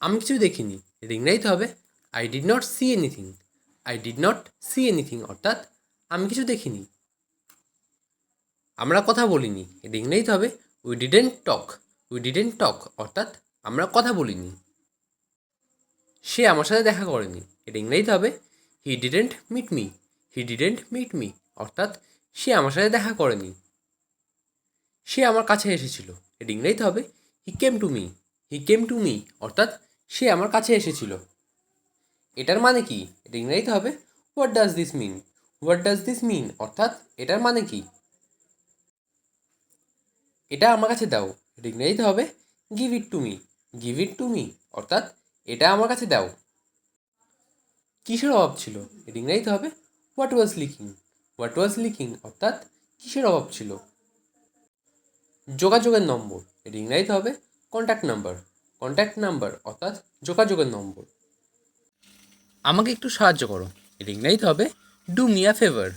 আমি কিছু দেখিনি। রিং রাইতে হবে। I did not see anything I did not see anything অর্থাৎ আমি কিছু দেখিনি। আমরা কথা বলিনি। রিং রাইতে হবে। We didn't talk we didn't talk অর্থাৎ আমরা কথা বলিনি। সে আমার সাথে দেখা করেনি। রিং রাইতে হবে। He didn't meet me he didn't meet me অর্থাৎ সে আমার সাথে দেখা করেনি। সে আমার কাছে এসেছিল। রিং রাইতে হবে। He came to me he came to me অর্থাৎ সে আমার কাছে এসেছিল। এটার মানে কি? রিং রাইতে হবে what does this mean what does this mean অর্থাৎ এটার মানে কি? এটা আমার কাছে দাও। রিং রাইতে হবে give it to me give it to me অর্থাৎ এটা আমার কাছে দাও। কিসের অভাব ছিল? রিং রাইতে হবে what was lacking what was lacking অর্থাৎ কিসের অভাব ছিল? যোগাযোগের নম্বর। রিং রাইতে হবে কন্ট্যাক্ট নাম্বার কন্ট্যাক্ট নাম্বার অর্থাৎ যোগাযোগের নম্বর। আমাকে একটু সাহায্য করো। রিং রাইতে হবে do me a favour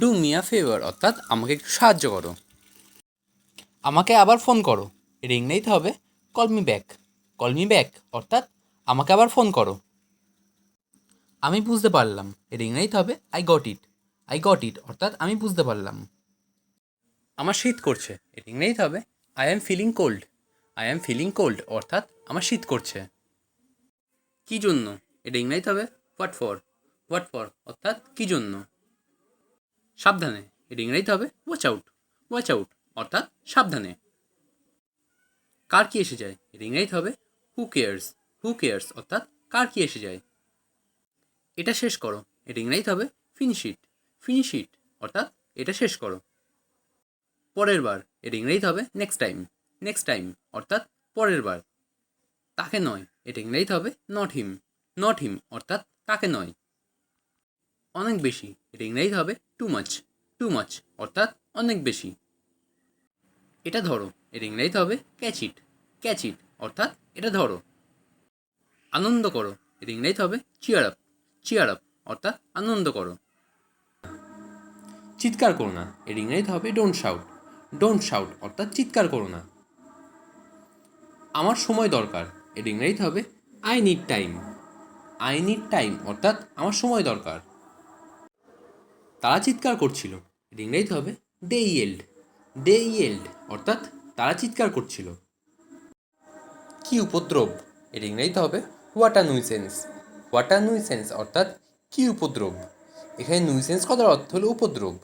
do me a favour অর্থাৎ আমাকে একটু সাহায্য করো। আমাকে আবার ফোন করো। রিং নাইতে হবে call me back call me back অর্থাৎ আমাকে আবার ফোন করো। আমি বুঝতে পারলাম। রিং নাইতে হবে I got it I got it অর্থাৎ আমি বুঝতে পারলাম। আমার শীত করছে। রিং নাইতে হবে I am feeling cold I am feeling cold অর্থাৎ আমার শীত করছে। কি জন্য? রিং নাইতে হবে? হোয়াট ফর হোয়াট ফর অর্থাৎ কি জন্য? সাবধানে। রিং নাইতে হবে? ওয়াচ আউট ওয়াচ আউট অর্থাৎ সাবধানে। কার কি এসে যায়? রিংরাইতে হবে? হু কেয়ার্স হু কেয়ার্স অর্থাৎ কার কি এসে যায়? এটা শেষ করো। রিংরাইতে হবে? ফিনিশ ইট ফিনিশ ইট অর্থাৎ এটা শেষ করো। পরের বার। রিংরাইতে হবে? নেক্সট টাইম নেক্সট টাইম অর্থাৎ পরের বার। তাকে নয়। রিংরাইতে হবে নট হিম নট হিম অর্থাৎ তাকে নয়। অনেক বেশি। রিংরাইতে হবে টু মাচ টু মাচ অর্থাৎ অনেক বেশি। এটা ধরো। এর ইংরেজিতে হবে ক্যাচ ইট ক্যাচ ইট অর্থাৎ এটা ধরো। আনন্দ করো। এর ইংরেজিতে হবে চিয়ার আপ চিয়ার আপ অর্থাৎ আনন্দ করো। চিৎকার করো না। এর ইংরেজিতে হবে ডোন্ট শাউট ডোন্ট শাউট অর্থাৎ চিৎকার করো না। আমার সময় দরকার। এর ইংরেজিতে হবে I need time I need time অর্থাৎ আমার সময় দরকার। তারা চিৎকার করছিল। এর ইংরেজিতে হবে দে ইয়েল্ড দে ইয়েল্ড অর্থাৎ তারা চিৎকার করছিল। কি উপদ্রব? এর ইংরেজিতে হবে হোয়াটা নুইসেন্স হোয়াটা নুইসেন্স অর্থাৎ কি উপদ্রব? এখানে নুইসেন্স কথার অর্থ হলো উপদ্রব।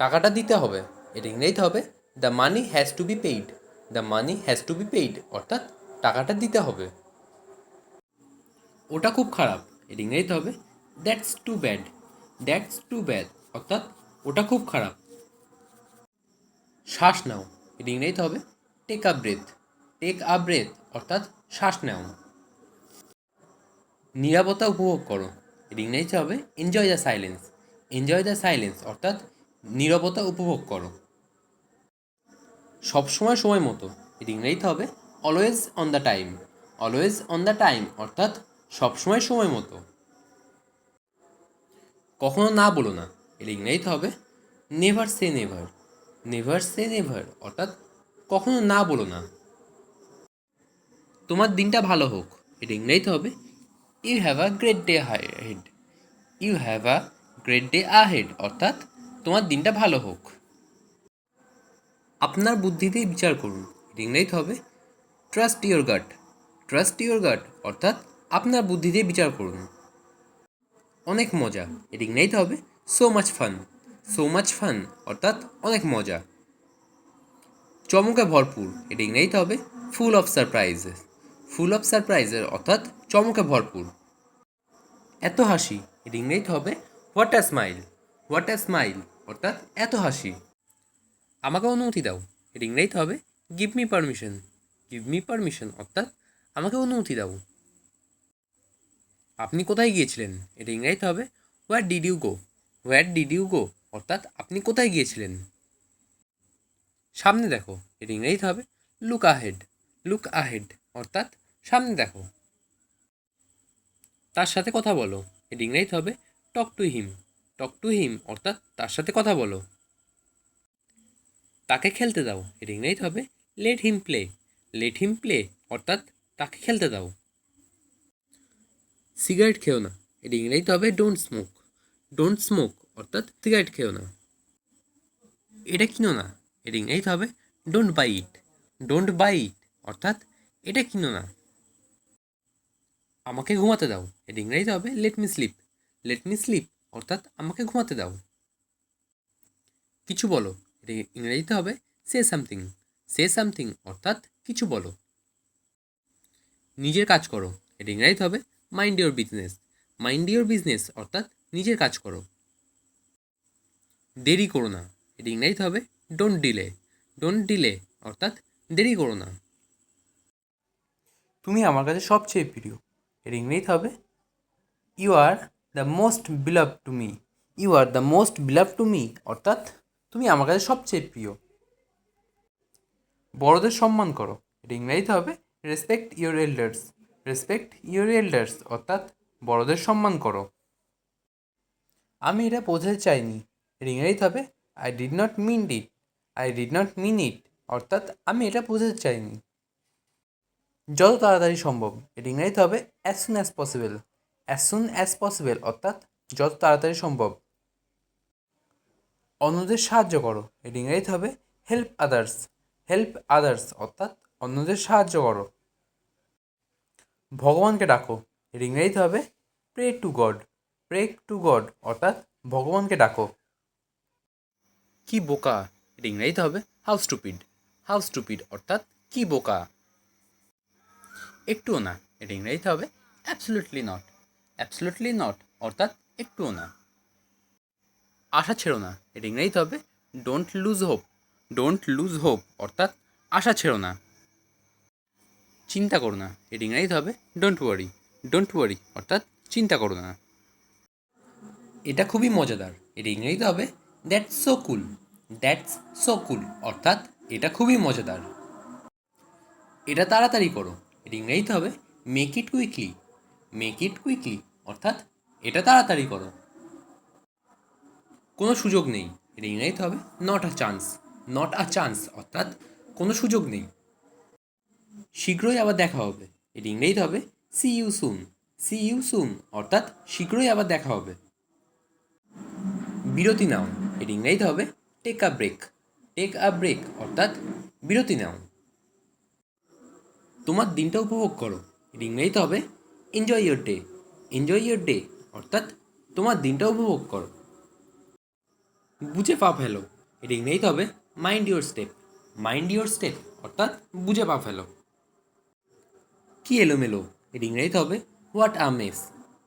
টাকাটা দিতে হবে। এর ইংরেজিতে হবে the money has to be paid the money has to be paid অর্থাৎ টাকাটা দিতে হবে। ওটা খুব খারাপ এর ইংরেজিতে হবে। That's too bad that's too bad অর্থাৎ ওটা খুব খারাপ। শ্বাস নাও এর ইংরেজিতে হবে। Take a breath take a breath অর্থাৎ শ্বাস নাও। নিরাপত্তা উপভোগ করো এর ইংরেজিতে হবে। Enjoy the silence enjoy the silence অর্থাৎ নিরাপত্তা উপভোগ করো। সবসময় সময় মতো। এর ইংরেজিতে হবে। Always on the time always on the time অর্থাৎ সবসময় সময় মতো। কখনো না বলো না। এর ইংরেজিতে হবে। Never say never never say never অর্থাৎ কখনো না বলো না। তোমার দিনটা ভালো হোক। এটা ইংরেজিতে হবে। You have a great day head you have a great day ahead অর্থাৎ তোমার দিনটা ভালো হোক। আপনার বুদ্ধিতেই বিচার করুন। ইংরেজিতে হবে? Trust your gut trust your gut অর্থাৎ আপনার বুদ্ধি দিয়ে বিচার করুন। অনেক মজা। এটা ইংরেজিতে হবে? So much fun so much fun অর্থাৎ অনেক মজা। চমকে ভরপুর। এটা হবে? Full of surprises full of সারপ্রাইজের অর্থাৎ চমকে ভরপুর। এত হাসি। এটা হবে? What a smile what a smile অর্থাৎ এত হাসি। আমাকে অনুমতি দাও। এটা ইংরেজিতে হবে। Give me permission give me permission অর্থাৎ আমাকে অনুমতি দাও। আপনি কোথায় গিয়েছিলেন? এটা ইংরেজিতে হবে। Where did you go where did you go অর্থাৎ আপনি কোথায় গিয়েছিলেন? সামনে দেখো। এর ইংরেজিতে হবে। লুক আহেড লুক আহেড অর্থাৎ সামনে দেখো। তার সাথে কথা বলো। এর ইংরেজিতে হবে। টক to him talk to him অর্থাৎ তার সাথে কথা বলো। তাকে খেলতে দাও। ইংরেজিতে হবে। Let him play let him play অর্থাৎ তাকে খেলতে দাও। সিগারেট খেও না। ইংরেজিতে হবে। ডোন্ট স্মোক ডোন্ট স্মোক অর্থাৎ সিগারেট খেও না। এটা কিনো না। এর ইংরেজিতে হবে। Don't buy it don't buy it অর্থাৎ এটা কিনো না। আমাকে ঘুমাতে দাও। এর ইংরেজিতে হবে। Let me sleep let me sleep অর্থাৎ আমাকে ঘুমাতে দাও। কিছু বলো। এর ইংরেজিতে হবে সে সামথিং সে সামথিং অর্থাৎ কিছু বলো। নিজের কাজ করো এর ইংরেজিতে হবে mind your business mind your business অর্থাৎ নিজের কাজ করো। দেরি করো না এর ইংরেজিতে হবে ডোন্ট ডিলে ডোন্ট ডিলে অর্থাৎ দেরি করো না। তুমি আমার কাছে সবচেয়ে প্রিয় এর ইংরেজিতে হবে you are the most beloved to me you are the most beloved to me অর্থাৎ তুমি আমার কাছে সবচেয়ে প্রিয়। বড়দের সম্মান করো। এটা ইংরেজিতে হবে respect your elders respect your elders অর্থাৎ বড়দের সম্মান করো। আমি এটা বোঝাতে চাইনি। এর ইংরেজিতে হবে I did not mean it I did not mean it অর্থাৎ আমি এটা বোঝাতে চাইনি। যত তাড়াতাড়ি সম্ভব। এর ইংরেজিতে হবে as soon as possible as soon as possible অর্থাৎ যত তাড়াতাড়ি সম্ভব। অন্যদের সাহায্য করো। এর ইংরেজিতে হবে হেল্প আদার্স হেল্প আদার্স অর্থাৎ অন্যদের সাহায্য করো। ভগবানকে ডাকো। এর ইংরেজিতে হবে pray to God pray to God অর্থাৎ ভগবানকে ডাকো। কি বোকা? এর ইংরেজিতে হবে হাউ স্টুপিড হাউ স্টুপিড অর্থাৎ কি বোকা? একটুও না। এর ইংরেজিতে হবে অ্যাবসলুটলি নট অ্যাবসলুটলি নট অর্থাৎ একটুও না। আশা ছেড়ো না। এর ইংরেজিতে হবে don't lose hope don't lose hope অর্থাৎ আশা ছেড়ো না। চিন্তা করো না। এর ইংরেজিতে হবে ডোন্ট ওয়ারি ডোন্ট ওয়ারি অর্থাৎ চিন্তা করো না। এটা খুবই মজাদার। এর ইংরেজিতে হবে that's so cool that's so cool অর্থাৎ এটা খুবই মজাদার। এটা তাড়াতাড়ি করো। এর ইংরেজিতে হবে make it quickly make it quickly অর্থাৎ এটা তাড়াতাড়ি করো। কোনো সুযোগ নেই। এর ইংরেজিতে হবে। Not a chance not a chance অর্থাৎ কোনো সুযোগ নেই। শীঘ্রই আবার দেখা হবে। এর ইংরেজিতে হবে। See you soon see you soon অর্থাৎ শীঘ্রই আবার দেখা হবে। বিরতি নাও। এর ইংরেজিতে হবে। Take a break take a break অর্থাৎ বিরতি নাও। তোমার দিনটা উপভোগ করো। এর ইংরেজিতে হবে। Enjoy your day enjoy your day অর্থাৎ তোমার দিনটা উপভোগ করো। বুঝে পা ফেলো। এর ইংরেজিতে হবে mind your step mind your step অর্থাৎ বুঝে পা ফেলো। কি এলোমেলো? এর ইংরেজিতে হবে what a mess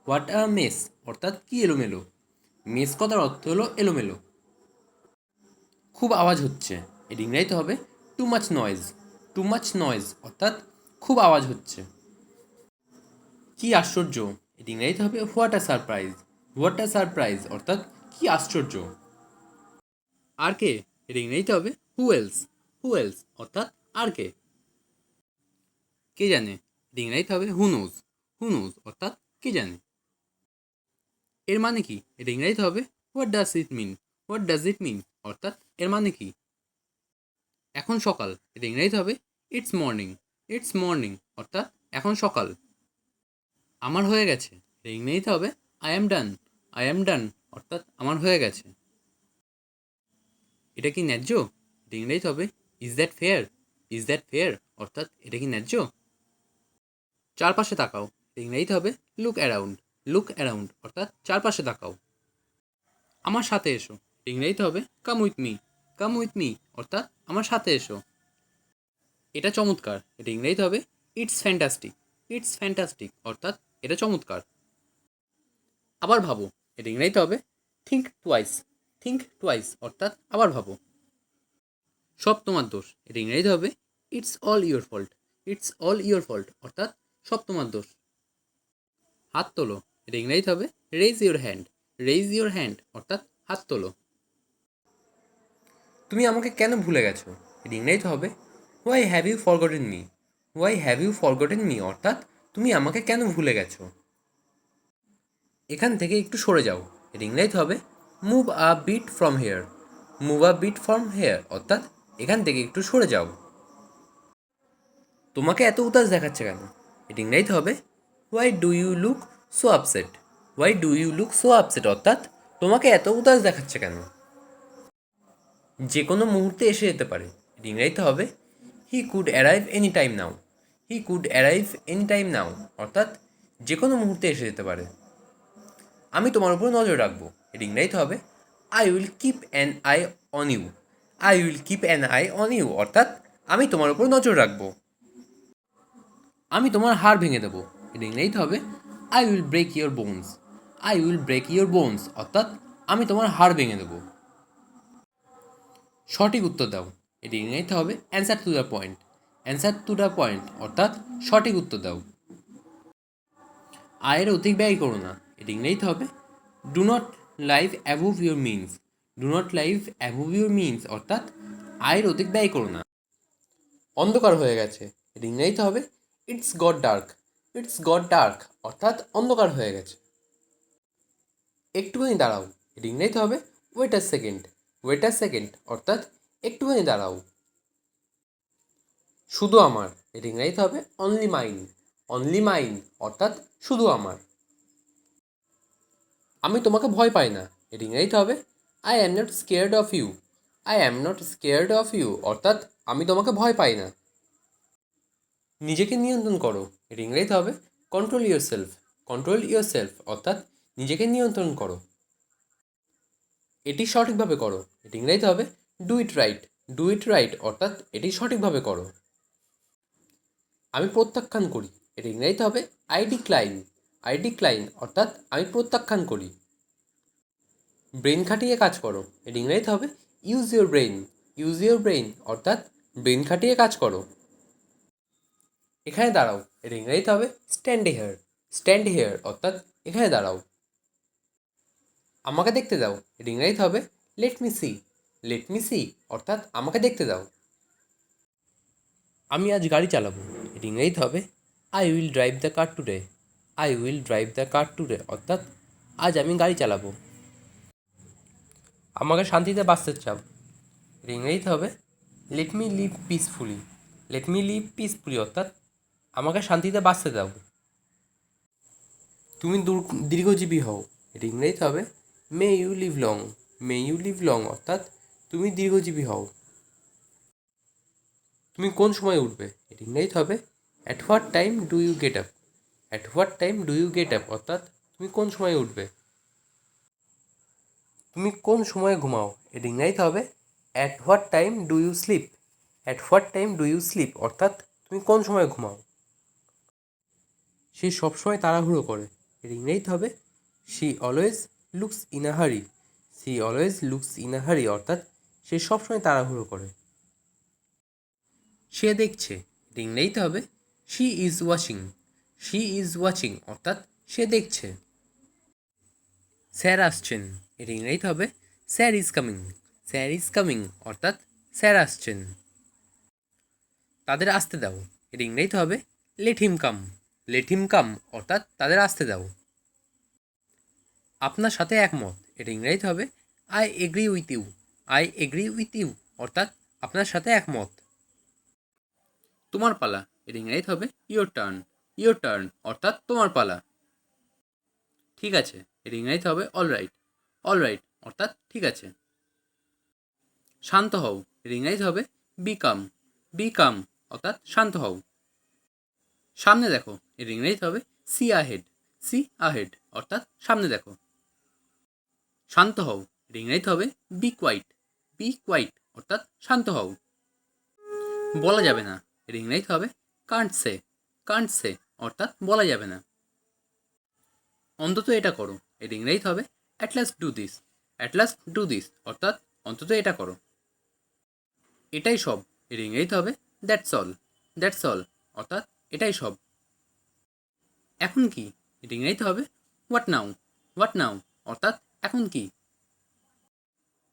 what a mess অর্থাৎ কি এলোমেলো? মেস কথার অর্থ হলো এলোমেলো। খুব আওয়াজ হচ্ছে। এর ইংরেজিতে হবে too much noise too much noise অর্থাৎ খুব আওয়াজ হচ্ছে। কি আশ্চর্য? এর ইংরেজিতে হবে what a surprise what a surprise অর্থাৎ কি আশ্চর্য? আর কে? এর ইংরেজিতে হবে। হু এলস হু এলস অর্থাৎ আর কে? কে জানে? এর ইংরেজিতে হবে। হু নোজ হু নোজ অর্থাৎ কে জানে? এর মানে কি? এর ইংরেজিতে হবে। What does it mean what does it mean অর্থাৎ এর মানে কি? এখন সকাল। এর ইংরেজিতে হবে। ইটস মর্নিং ইটস মর্নিং অর্থাৎ এখন সকাল। আমার হয়ে গেছে। এর ইংরেজিতে হবে। I am done I am ডান অর্থাৎ আমার হয়ে গেছে। এটা কি ন্যায্য? এটা ইংরেজিতে হবে। Is that fair is that fair অর্থাৎ এটা কি ন্যায্য? চারপাশে তাকাও। এটা ইংরেজিতে হবে। লুক অ্যারাউন্ড লুক অ্যারাউন্ড অর্থাৎ চারপাশে তাকাও। আমার সাথে এসো। ইংরেজিতে হবে। Come with me come with me অর্থাৎ আমার সাথে এসো। এটা চমৎকার। এটা ইংরেজিতে হবে। ইটস ফ্যান্টাস্টিক ইটস ফ্যান্টাস্টিক অর্থাৎ এটা চমৎকার। আবার ভাবো। এটা ইংরেজিতে হবে। থিঙ্ক টুয়াইস থিঙ্ক টুয়াইস অর্থাৎ আবার ভাবো। সব তোমার দোষ। এটা ইংরেজিতে হবে it's all your fault it's all your fault অর্থাৎ সব তোমার দোষ। হাত তোলো। এটা ইংরেজিতে হবে raise your hand raise your hand অর্থাৎ হাত তোলো। তুমি আমাকে কেন ভুলে গেছো? এটা ইংরেজিতে হবে why have you forgotten me why have you forgotten me অর্থাৎ তুমি আমাকে কেন ভুলে গেছো? এখান থেকে একটু সরে যাও। এর ইংরেজিতে হবে move a bit from here move a bit from here অর্থাৎ এখান থেকে একটু সরে যাও। তোমাকে এত উদাস দেখাচ্ছে কেন? এটি ইংরাজিতে হবে। Why do you look so upset why do you look so upset অর্থাৎ তোমাকে এত উদাস দেখাচ্ছে কেন? যে কোনো মুহূর্তে এসে যেতে পারে। এটি ইংরাজিতে হবে। He could arrive any time now he could arrive any time now অর্থাৎ যে কোনো মুহূর্তে এসে যেতে পারে। আমি তোমার উপর নজর রাখব। এটি ইংরাজিতে হবে। I will keep an eye on you I will keep an eye on you অর্থাৎ আমি তোমার উপর নজর রাখব। আমি তোমার হাড় ভেঙে দেবো। এটা ইংরেজিতে হবে। I will break your bones I will break your bones অর্থাৎ আমি তোমার হাড় ভেঙে দেবো। সঠিক উত্তর দাও। এটি ইংরেজিতে হবে। Answer to the point answer to the point অর্থাৎ সঠিক উত্তর দাও। আয়ের অধিক ব্যয় করো না। এটি ইংরেজিতে হবে। Do not live above your means do not live above your means অর্থাৎ আয়ের অধিক ব্যয় করো না। অন্ধকার হয়ে গেছে, এটি ইংরেজিতে হবে it's got dark it's got dark অর্থাৎ অন্ধকার হয়ে গেছে। একটুখানি দাঁড়াও, এটি ইংরেজিতে হবে wait a second wait a second অর্থাৎ একটুখানি দাঁড়াও। শুধু আমার, এটি হবে অনলি মাইন অনলি মাইন অর্থাৎ শুধু আমার। আমি তোমাকে ভয় পাই না। এটি ইংরেজিতে হবে। I am not scared of you I am not scared of you অর্থাৎ আমি তোমাকে ভয় পাই না। নিজেকে নিয়ন্ত্রণ করো। এটি ইংরেজিতে হবে। Control your self control your self অর্থাৎ নিজেকে নিয়ন্ত্রণ করো। এটি সঠিকভাবে করো। এটি হবে। Do it right do it right অর্থাৎ এটি সঠিকভাবে করো। আমি প্রত্যাখ্যান করি। এটি ইংরেজিতে হবে। আই ডিক্লাইন আই ডিক্লাইন অর্থাৎ আমি প্রত্যাখ্যান করি। ব্রেন খাটিয়ে কাজ করো এটি ইংরেজিতে হবে। Use your brain, use your brain অর্থাৎ ব্রেন খাটিয়ে কাজ করো। এখানে দাঁড়াও এর ইংরেজিতে হবে। স্ট্যান্ড হেয়ার স্ট্যান্ড হেয়ার, অর্থাৎ এখানে দাঁড়াও। আমাকে দেখতে দাও এর ইংরেজিতে হবে। Let me see, let me see, অর্থাৎ আমাকে দেখতে দাও। আমি আজ গাড়ি চালাবো এর ইংরেজিতে হবে। I will drive the car today. I will drive the car today অর্থাৎ, আজ আমি গাড়ি চালাবো। আমাকে শান্তিতে বাঁচতে চাও ইংরেজিতে হবে let me live peacefully let me live peacefully অর্থাৎ, আমাকে শান্তিতে বাঁচতে দাও। তুমি দূর- দীর্ঘজীবী হও। এটা ইংরেজিতে হবে may you live long may you live long অর্থাৎ, তুমি দীর্ঘজীবী হও। তুমি কোন সময় উঠবে? এটা ইংরেজিতে হবে at what time do you get up at what time do you get up অর্থাৎ তুমি কোন সময় উঠবে? তুমি কোন সময় ঘুমাও? এটা ইংরাজিতে হবে। At what time do you sleep at what time do you sleep অর্থাৎ তুমি কোন সময় ঘুমাও? সে সবসময় তাড়াহুড়ো করে। এর ইংরেজিতে হবে। She always looks in a hurry she always looks in a hurry অর্থাৎ সে সবসময় তাড়াহুড়ো করে। সে দেখছে। এর ইংরেজিতে হবে। She is watching she is watching অর্থাৎ সে দেখছে। স্যার আসছেন। এর ইংরেজিতে হবে sir is coming sir is coming অর্থাৎ স্যার আসছেন। তাদের আসতে দাও। এর ইংরেজিতে হবে লেট হিম কাম লেট হিম কাম অর্থাৎ তাদের আসতে দাও। আপনার সাথে একমত। এটা ইংরেজিতে হবে I agree with you I agree with you অর্থাৎ আপনার সাথে একমত। তোমার পালা। এর ইংরেজিতে হবে ইয়োর টার্ন ইয়োর টার্ন অর্থাৎ তোমার পালা। ঠিক আছে এর ইংরেজিতে হবে অল রাইট অল রাইট অর্থাৎ ঠিক আছে। শান্ত হও এর ইংরেজিতে হবে বি কাম অর্থাৎ শান্ত হও। সামনে দেখো এর ইংরেজিতে হবে সি আহেড সি আহেড অর্থাৎ সামনে দেখো। শান্ত হও এর ইংরেজিতে হবে বি কোয়াইট বি কোয়াইট অর্থাৎ শান্ত হও। বলা যাবে না এর ইংরেজিতে হবে কান্ট সে কান্ট সে অর্থাৎ বলা যাবে না। অন্তত এটা করো। এর ইংরেজিতে হবে at last do this at last do this অর্থাৎ অন্তত এটা করো। এটাই সব। এর ইংরেজিতে হবে দ্যাটস অল দ্যাটস অল অর্থাৎ এটাই সব। এখন কি? এর ইংরেজিতে হবে হোয়াট নাও হোয়াট নাও অর্থাৎ এখন কি?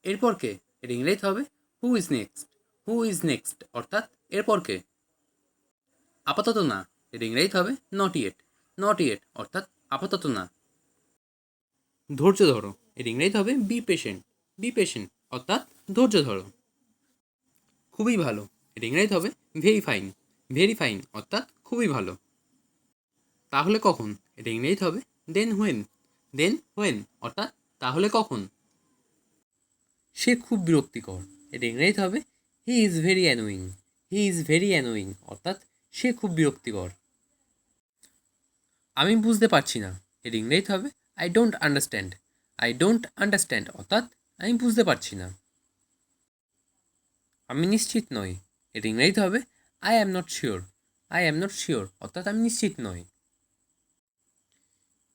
এরপর কে? এর ইংরেজিতে হবে who is next who is next অর্থাৎ এরপর কে? আপাতত না। এর ইংরেজিতে হবে নট ইয়েট নট ইয়েট অর্থাৎ আপাতত না। ধৈর্য ধরো এর ইংরেজিতে হবে বি পেশেন্ট বি পেশেন্ট অর্থাৎ ধৈর্য ধরো। খুবই ভালো এর ইংরেজিতে হবে ভেরি ফাইন ভেরি ফাইন অর্থাৎ খুবই ভালো। তাহলে কখন? ইংরেজিতে হবে দেন হোয়েন দেন হোয়েন অর্থাৎ তাহলে কখন? সে খুব বিরক্তিকর এটা ইংরেজিতে হবে he is very annoying he is very annoying অর্থাৎ সে খুব বিরক্তিকর। আমি বুঝতে পারছি না, এর ইংরেজিতে হবে I don't understand I don't understand অর্থাৎ আমি বুঝতে পারছি না। আমি নিশ্চিত নই, এর ইংরেজিতে হবে I am not sure I am not sure অর্থাৎ আমি নিশ্চিত নই।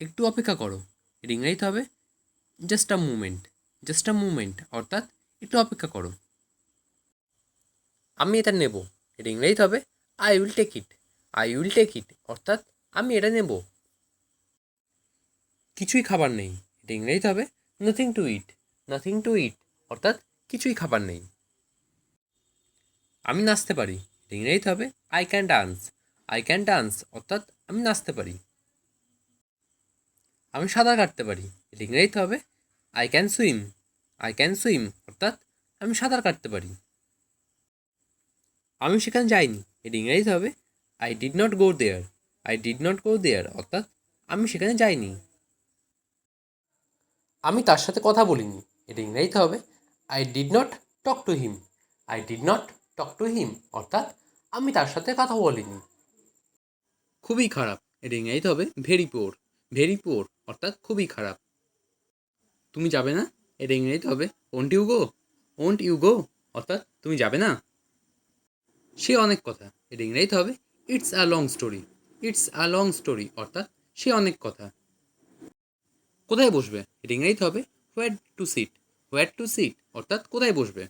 একটু অপেক্ষা করো, এর ইংরেজিতে হবে just a moment just a moment অর্থাৎ একটু অপেক্ষা করো। আমি এটা নেব, এর ইংরেজিতে হবে I will take it I will take it অর্থাৎ আমি এটা নেব। কিছুই খাবার নেই। এটা ইংরেজিতে হবে nothing to eat nothing to eat অর্থাৎ কিছুই খাবার নেই। আমি নাচতে পারি। এটা ইংরেজিতে হবে I can dance I can dance অর্থাৎ আমি নাচতে পারি। আমি সাঁতার কাটতে পারি। এটা ইংরেজিতে হবে I can swim I can swim অর্থাৎ আমি সাঁতার কাটতে পারি। আমি সেখানে যাইনি। এটা ইংরেজিতে হবে I did not go there I did not go there অর্থাৎ আমি সেখানে যাইনি। আমি তার সাথে কথা বলিনি। এটা ইংরেজিতে হবে I did not talk to him I did not talk to him অর্থাৎ আমি তার সাথে কথা বলিনি। খুবই খারাপ। এটা ইংরেজিতে হবে ভেরি পোর ভেরি পোর অর্থাৎ খুবই খারাপ। তুমি যাবে না? এটা ইংরেজিতে হবে won't you go won't you go অর্থাৎ তুমি যাবে না? সে অনেক কথা। এটা ইংরেজিতে হবে it's a long story it's a long story অর্থাৎ সে অনেক কথা। কোথায় বসবে? এটা ইংরেজিতে হবে where to sit where to sit অর্থাৎ কোথায় বসবে?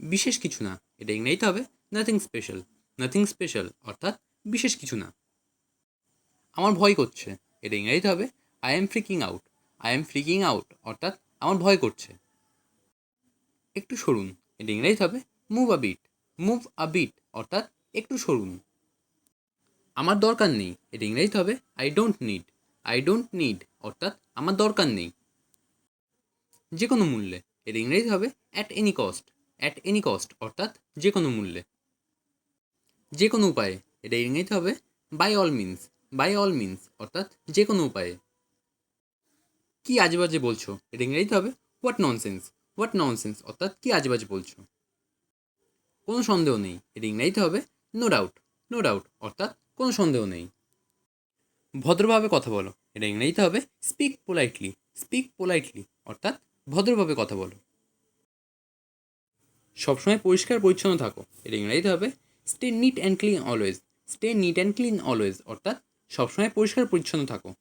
বিশেষ কিছু না। এটা ইংরেজিতে হবে নাথিং স্পেশাল নাথিং স্পেশাল অর্থাৎ বিশেষ কিছু না। আমার ভয় করছে। এটা ইংরেজিতে হবে I am freaking out I am freaking out অর্থাৎ আমার ভয় করছে। একটু সরুন। এটা ইংরেজিতে হবে move a bit move a bit অর্থাৎ একটু সরুন। আমার দরকার নেই, এটা ইংরেজিতে হবে I don't need I don't need অর্থাৎ আমার দরকার নেই। যে কোনো মূল্যে এর ইংরেজি হবে at any cost at any cost অর্থাৎ যে কোনো মূল্যে। যে কোনো উপায়ে, এটা ইংরেজিতে হবে by all means by all means অর্থাৎ যে কোনো উপায়ে। কি আজেবাজে বলছো? এটা ইংরেজিতে হবে হোয়াট ননসেন্স হোয়াট ননসেন্স অর্থাৎ কি আজেবাজে বলছো? কোনো সন্দেহ নেই। এটা ইংরেজিতে হবে। নো ডাউট নো ডাউট অর্থাৎ কোনো সন্দেহ নেই। ভদ্রভাবে কথা বলো। এটা ইংরেজিতে হবে। স্পিক পোলাইটলি স্পিক পোলাইটলি অর্থাৎ ভদ্রভাবে কথা বলো। সবসময় পরিষ্কার, পরিচ্ছন্ন থাকো। এটা ইংরেজিতে হবে। Stay neat and clean always stay neat and clean always অর্থাৎ সবসময় পরিষ্কার, পরিচ্ছন্ন থাকো।